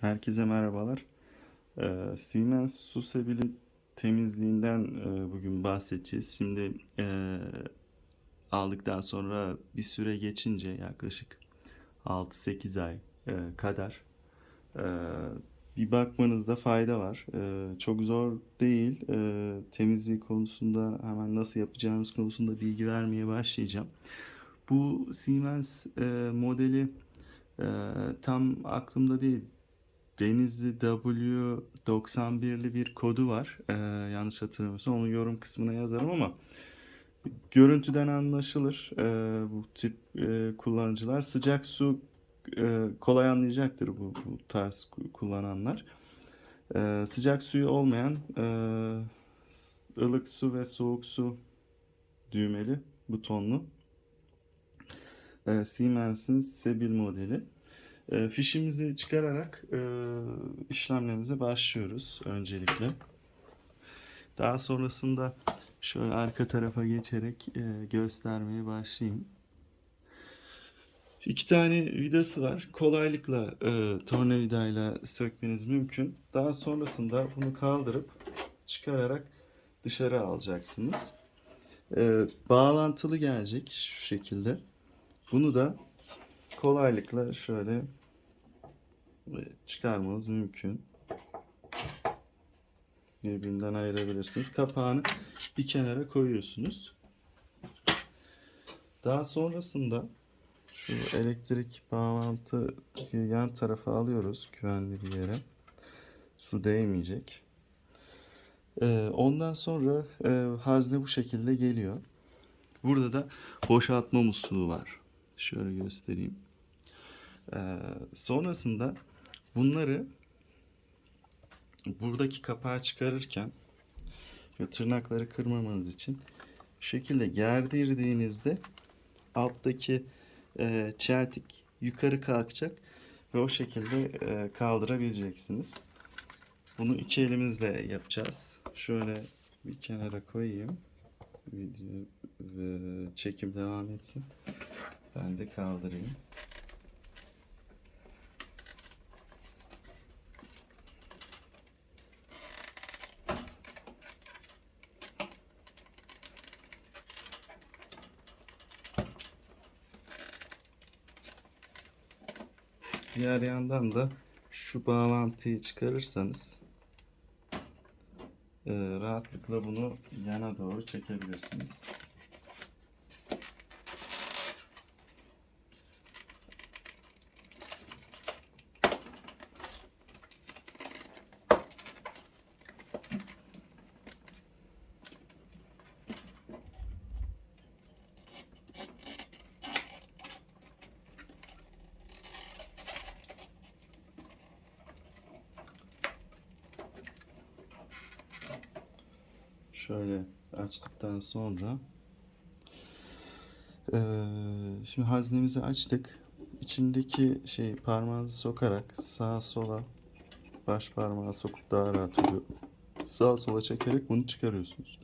Herkese merhabalar. Ee, Siemens su sebili temizliğinden e, bugün bahsedeceğiz. Şimdi e, aldıktan sonra bir süre geçince yaklaşık 6-8 ay e, kadar e, bir bakmanızda fayda var. E, çok zor değil. E, temizliği konusunda hemen nasıl yapacağımız konusunda bilgi vermeye başlayacağım. Bu Siemens e, modeli e, tam aklımda değil. Denizli W91'li bir kodu var. Ee, yanlış hatırlamıyorsam onu yorum kısmına yazarım ama görüntüden anlaşılır. Ee, bu tip e, kullanıcılar sıcak su e, kolay anlayacaktır bu, bu tarz ku- kullananlar. Ee, sıcak suyu olmayan e, ılık su ve soğuk su düğmeli butonlu e, Siemens'in Sebil modeli. E, fişimizi çıkararak e, işlemlerimize başlıyoruz öncelikle. Daha sonrasında şöyle arka tarafa geçerek e, göstermeye başlayayım. İki tane vidası var. Kolaylıkla e, tornavidayla sökmeniz mümkün. Daha sonrasında bunu kaldırıp çıkararak dışarı alacaksınız. E, bağlantılı gelecek şu şekilde. Bunu da kolaylıkla şöyle çıkarmanız mümkün. Birbirinden ayırabilirsiniz. Kapağını bir kenara koyuyorsunuz. Daha sonrasında şu elektrik bağlantı yan tarafa alıyoruz güvenli bir yere. Su değmeyecek. Ee, ondan sonra e, hazne bu şekilde geliyor. Burada da boşaltma musluğu var. Şöyle göstereyim. Ee, sonrasında bunları buradaki kapağı çıkarırken tırnakları kırmamanız için şekilde gerdirdiğinizde alttaki e, çeltik yukarı kalkacak ve o şekilde e, kaldırabileceksiniz. Bunu iki elimizle yapacağız. Şöyle bir kenara koyayım. Video ve çekim devam etsin. Ben de kaldırayım. Diğer yandan da şu bağlantıyı çıkarırsanız e, rahatlıkla bunu yana doğru çekebilirsiniz. Şöyle açtıktan sonra eee, şimdi haznemizi açtık. İçindeki şey parmağınızı sokarak sağa sola baş parmağı sokup daha rahat oluyor. Sağa sola çekerek bunu çıkarıyorsunuz.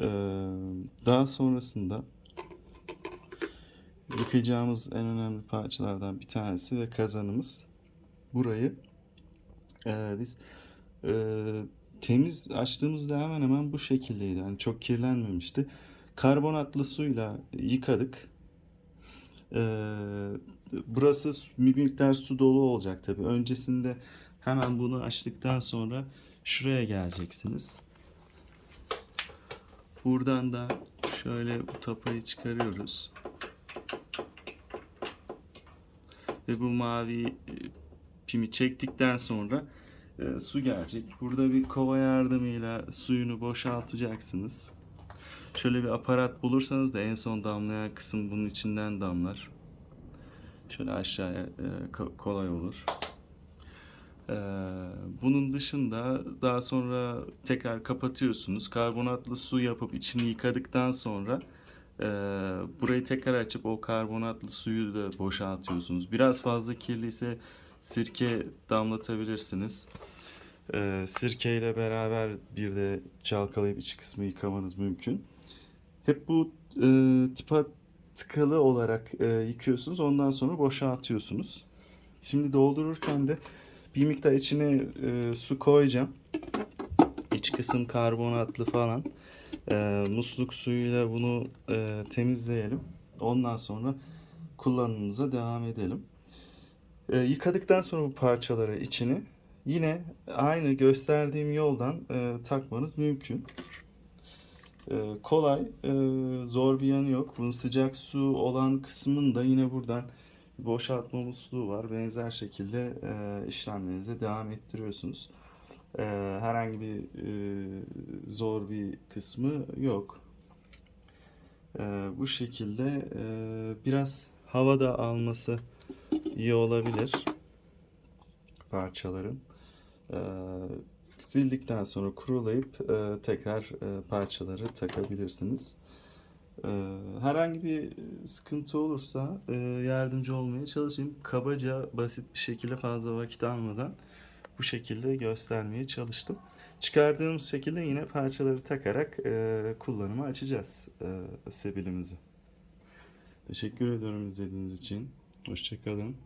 Eee, daha sonrasında yıkayacağımız en önemli parçalardan bir tanesi ve kazanımız burayı eee, biz eee temiz açtığımızda hemen hemen bu şekildeydi. Yani çok kirlenmemişti. Karbonatlı suyla yıkadık. Ee, burası bir miktar su dolu olacak tabii. Öncesinde hemen bunu açtıktan sonra şuraya geleceksiniz. Buradan da şöyle bu tapayı çıkarıyoruz. Ve bu mavi e, pimi çektikten sonra e, su gelecek. Burada bir kova yardımıyla suyunu boşaltacaksınız. Şöyle bir aparat bulursanız da en son damlayan kısım bunun içinden damlar. Şöyle aşağıya e, ko- kolay olur. E, bunun dışında daha sonra tekrar kapatıyorsunuz. Karbonatlı su yapıp içini yıkadıktan sonra e, burayı tekrar açıp o karbonatlı suyu da boşaltıyorsunuz. Biraz fazla kirliyse sirke damlatabilirsiniz. Ee, sirke ile beraber bir de çalkalayıp iç kısmı yıkamanız mümkün. Hep bu e, tıpa tıkalı olarak e, yıkıyorsunuz. Ondan sonra boşaltıyorsunuz. Şimdi doldururken de bir miktar içine e, su koyacağım. İç kısım karbonatlı falan. E, musluk suyuyla bunu e, temizleyelim. Ondan sonra kullanımımıza devam edelim. E, yıkadıktan sonra bu parçaları içini yine aynı gösterdiğim yoldan e, takmanız mümkün. E, kolay, e, zor bir yanı yok. Bunun sıcak su olan kısmını da yine buradan boşaltma musluğu var. Benzer şekilde e, işlemlerinize devam ettiriyorsunuz. E, herhangi bir e, zor bir kısmı yok. E, bu şekilde e, biraz havada alması iyi olabilir parçaların. E, sildikten sonra kurulayıp e, tekrar e, parçaları takabilirsiniz. Herhangi bir sıkıntı olursa e, yardımcı olmaya çalışayım. Kabaca basit bir şekilde fazla vakit almadan bu şekilde göstermeye çalıştım. Çıkardığımız şekilde yine parçaları takarak e, kullanıma açacağız e, sebilimizi. Teşekkür ediyorum izlediğiniz için. Hoşçakalın.